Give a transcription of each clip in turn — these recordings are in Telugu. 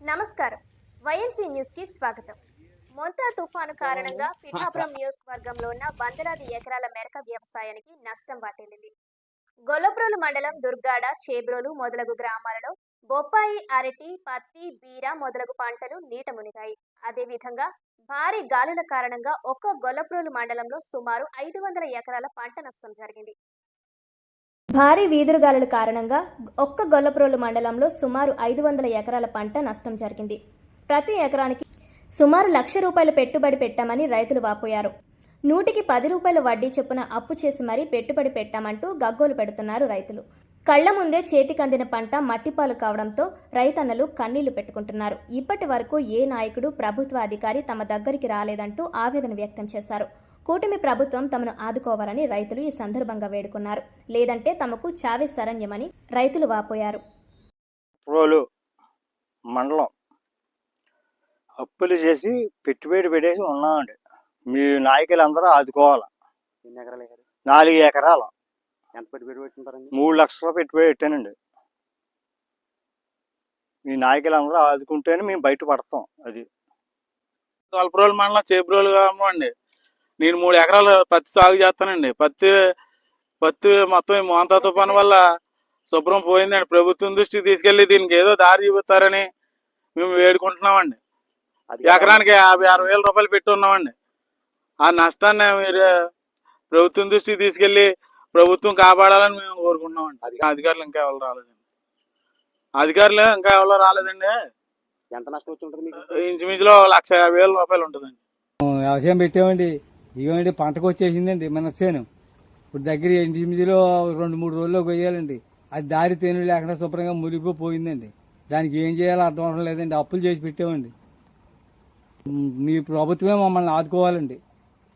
నమస్కారం. వైఎన్సీ న్యూస్కి స్వాగతం. మొంతా తుఫాను కారణంగా పిఠాపురం నియోజకవర్గంలో ఉన్న వందలాది ఎకరాల మేరక వ్యవసాయానికి నష్టం వాటిల్లింది. గొల్లప్రోలు మండలం దుర్గాడ చేబ్రోలు మొదలగు గ్రామాలలో బొప్పాయి అరటి పత్తి బీర మొదలగు పంటలు నీట మునిగాయి. అదేవిధంగా భారీ గాలుల కారణంగా ఒక్క గొల్లప్రోలు మండలంలో సుమారు ఐదు వందల ఎకరాల పంట నష్టం జరిగింది. భారీ వీధురుగాలుల కారణంగా ఒక్క గొల్లప్రోలు మండలంలో సుమారు ఐదు వందల ఎకరాల పంట నష్టం జరిగింది. ప్రతి ఎకరానికి సుమారు లక్ష రూపాయలు పెట్టుబడి పెట్టామని రైతులు వాపోయారు. నూటికి పది రూపాయల వడ్డీ చొప్పున అప్పు చేసి మరీ పెట్టుబడి పెట్టామంటూ గగ్గోలు పెడుతున్నారు రైతులు. కళ్ళ ముందే చేతికందిన పంట మట్టిపాలు కావడంతో రైతన్నలు కన్నీళ్ళు పెట్టుకుంటున్నారు. ఇప్పటి వరకు ఏ నాయకుడు ప్రభుత్వ అధికారి తమ దగ్గరికి రాలేదంటూ ఆవేదన వ్యక్తం చేశారు. కూటమి ప్రభుత్వం తమను ఆదుకోవాలని రైతులు ఈ సందర్భంగా వేడుకున్నారు. లేదంటే తమకు చావే శరణ్యమని రైతులు వాపోయారు. ప్రోలు మండలం అప్పులు చేసి పెట్టుబడి పెట్టేసి ఉన్నామండి. మీ నాయకులందరూ ఆదుకోవాలి. ఎన్ని ఎకరాలు వేశారు? నాలుగు ఎకరాలు. ఎంత పెట్టుబడి పెట్టుకుంటారండి మూడు లక్షల పెట్టుబడి పెట్టానండి. మీ నాయకులందరూ ఆదుకుంటేనే మేము బయటపడతాం అది. తొలపరోలు మండలం చేబ్రోలు గ్రామం అండి నేను మూడు ఎకరాలు పత్తి సాగు చేస్తానండి. పత్తి పత్తి మొత్తం ఈ మోంతా తుఫాను వల్ల శుభ్రం పోయిందండి. ప్రభుత్వం దృష్టికి తీసుకెళ్ళి దీనికి ఏదో దారి చూపిస్తారని మేము వేడుకుంటున్నామండి. ఎకరానికి యాభై అరవై వేల రూపాయలు పెట్టి ఉన్నామండి. ఆ నష్టాన్ని మీరు ప్రభుత్వం దృష్టికి తీసుకెళ్ళి ప్రభుత్వం కాపాడాలని మేము కోరుకుంటున్నామండి. అధికారులు ఇంకా ఎవరు రాలేదండి. అధికారులు ఇంకా ఎవరు రాలేదండి. ఎంత నష్టం వచ్చి ఉంటుంది మీకు? ఇంచుమించులో లక్ష యాభై వేల రూపాయలు ఉంటుందండి. వ్యవసాయం పెట్టామండి. ఇవ్వండి పంటకు వచ్చేసిందండి మన చేను ఇప్పుడు దగ్గర ఎనిమిదిలో రెండు మూడు రోజుల్లో కొయ్యాలండి. అది దారి తేను లేకుండా శుభ్రంగా మునిగిపోయి పోయిందండి. దానికి ఏం చేయాలో అర్థం అవడం లేదండి. అప్పులు చేసి పెట్టామండి. మ్, ప్రభుత్వమే మమ్మల్ని ఆదుకోవాలండి.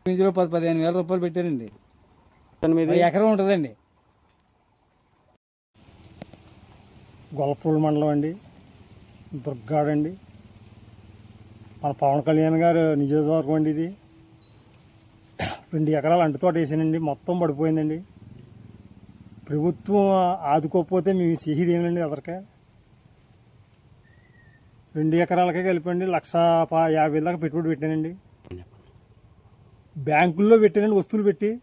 ఇందులో పది పదిహేను వేల రూపాయలు పెట్టారండి. మీది ఎకరం ఉంటుందండి. గొల్లపూడి మండలం అండి. దుర్గాడండి. మన పవన్ కళ్యాణ్ గారు నియోజకవర్గం అండి ఇది. రెండు ఎకరాలు అంటుతోట వేసానండి. మొత్తం పడిపోయిందండి. ప్రభుత్వం ఆదుకోకపోతే మేము చేసేది ఏమండి అదరికే రెండు ఎకరాలకే కలిపండి. లక్ష యాభై దాకా పెట్టుబడి పెట్టానండి. బ్యాంకుల్లో పెట్టానండి వస్తువులు పెట్టి.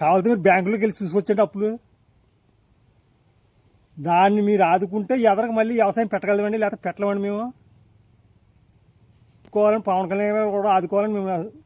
కావాలంటే మీరు బ్యాంకులోకి వెళ్ళి చూసుకొచ్చండి అప్పులు. దాన్ని మీరు ఆదుకుంటే ఎదరకు మళ్ళీ వ్యవసాయం పెట్టగలమండి లేకపోతే పెట్టలేమండి మేము. ఆదుకోవాలని పవన్ కళ్యాణ్ గారు కూడా ఆదుకోవాలని మేము